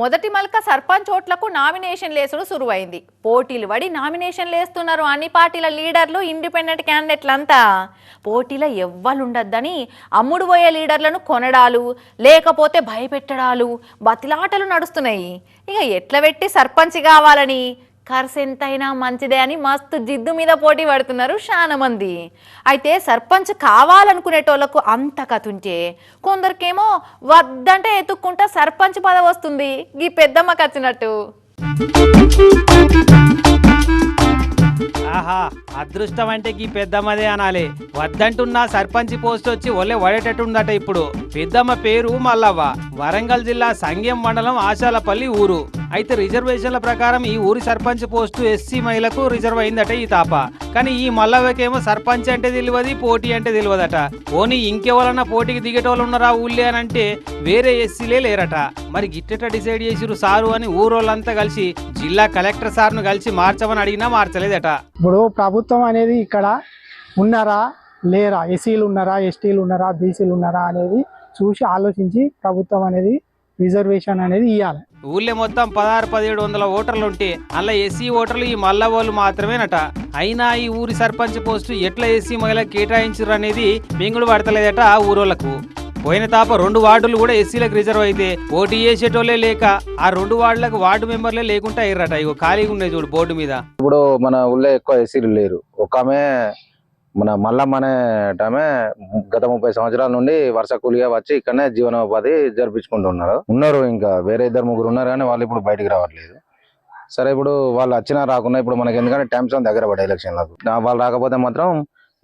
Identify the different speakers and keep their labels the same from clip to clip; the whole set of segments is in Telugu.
Speaker 1: మొదటి మల్క సర్పంచ్ ఓట్లకు నామినేషన్ లేసుడు సురువైంది. పోటీలు పడి నామినేషన్ లేస్తున్నారు అన్ని పార్టీల లీడర్లు ఇండిపెండెంట్ క్యాండిడేట్లంతా. పోటీలో ఎవ్వలుండద్దని అమ్ముడు పోయే లీడర్లను కొనడాలు లేకపోతే భయపెట్టడాలు బతిలాటలు నడుస్తున్నాయి. ఇక ఎట్ల పెట్టి సర్పంచ్ కావాలని ఖర్చు ఎంతైనా మంచిదే అని మస్తు జిద్దు మీద పోటీ పడుతున్నారు చాలా మంది అయితే సర్పంచ్ కావాలనుకునేటోళ్ళకు అంత కథ ఉంటే కొందరికేమో వద్దంటే ఎత్తుక్కుంటా సర్పంచ్ పదవి వస్తుంది. ఈ పెద్దమ్మకి వచ్చినట్టు
Speaker 2: ఆహా అదృష్టం అంటే ఈ పెద్దమ్మదే అనాలి. వద్దంటున్న సర్పంచ్ పోస్ట్ వచ్చి ఒళ్ళే వడేటట్టుందట ఇప్పుడు. పెద్దమ్మ పేరు మల్లవ్వ. వరంగల్ జిల్లా సంగెం మండలం ఆశాలపల్లి ఊరు. అయితే రిజర్వేషన్ల ప్రకారం ఈ ఊరి సర్పంచ్ పోస్టు ఎస్సీ మహిళకు రిజర్వ్ అయిందట ఈ తాప. కానీ ఈ మల్లవ్వకేమో సర్పంచ్ అంటే తెలియదు పోటీ అంటే తెలియదట. ఓనీ ఇంకెవరన్నా పోటీకి దిగేటోళ్ళు ఉన్నారా ఊళ్ళే అని అంటే వేరే ఎస్సీలే లేరట. మరి గిట్టట డిసైడ్ చేసిరు సారు అని ఊరోళ్ళంతా కలిసి జిల్లా కలెక్టర్ సార్ను కలిసి మార్చమని అడిగినా మార్చలేదట.
Speaker 3: ఇప్పుడు ప్రభుత్వం అనేది ఇక్కడ ఉన్నారా లేరా? ఎస్సీలు ఉన్నారా ఎస్టీలు ఉన్నారా బీసీలు ఉన్నారా అనేది చూసి ఆలోచించి ప్రభుత్వం అనేది రిజర్వేషన్ అనేది ఇవ్వాలి
Speaker 2: ఊళ్ళో మొత్తం పదహారు పదిహేడు వందల ఓటర్లు ఉంటే అలా ఎస్సీ ఓటర్లు ఈ మల్ల వాళ్ళు మాత్రమేనట. అయినా ఈ ఊరి సర్పంచ్ పోస్టు ఎట్లా ఎస్సీ మహిళలకు కేటాయించారు అనేది మింగుడు పడతలేదట ఆ ఊరోళ్ళకు పోయిన తాప రెండు వార్డులు కూడా ఎస్సీలకు రిజర్వ్ అయితే పోటీ చేసేటోళ్ళే లేక ఆ రెండు వార్డులకు వార్డు మెంబర్లే లేకుండా అయ్యారట ఇగో ఖాళీగా ఉన్నాయి చూడు బోర్డు మీద.
Speaker 4: ఇప్పుడు మన ఊళ్ళో ఎక్కువ ఎస్సీలు లేరు. ఒక ఆమె మన మల్లమ్మ అనే ఆమె గత ముప్పై సంవత్సరాల నుండి వర్ష కూలిగా వచ్చి ఇక్కడనే జీవనోపాధి జరిపించుకుంటున్నారు. ఉన్నారు ఇంకా వేరే ఇద్దరు ముగ్గురు ఉన్నారు కానీ వాళ్ళు ఇప్పుడు బయటికి రావట్లేదు. సరే ఇప్పుడు వాళ్ళు వచ్చినా రాకున్నా ఇప్పుడు మనకి ఎందుకంటే టైమ్స్ దగ్గర పడే ఎలక్షన్లకు. వాళ్ళు రాకపోతే మాత్రం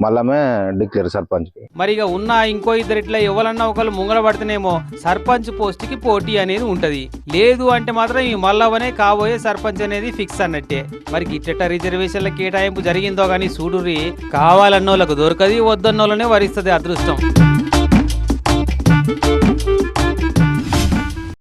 Speaker 4: మళ్ళమే డిక్లేర్ సర్పంచ్
Speaker 2: మరి ఇక ఉన్న ఇంకో ఇద్దరు ఇట్లా ఎవరన్నా ఒకరు ముంగల పడితేనేమో సర్పంచ్ పోస్ట్కి పోటీ అనేది ఉంటది. లేదు అంటే మాత్రం ఈ మల్లవనే కాబోయే సర్పంచ్ అనేది ఫిక్స్ అన్నట్టే. మరి గిట్టట రిజర్వేషన్ల కేటాయింపు జరిగిందో కానీ చూడుర్రి కావాలన్నోళ్ళకు దొరకది వద్దన్నోళ్ళనే వరిస్తుంది అదృష్టం.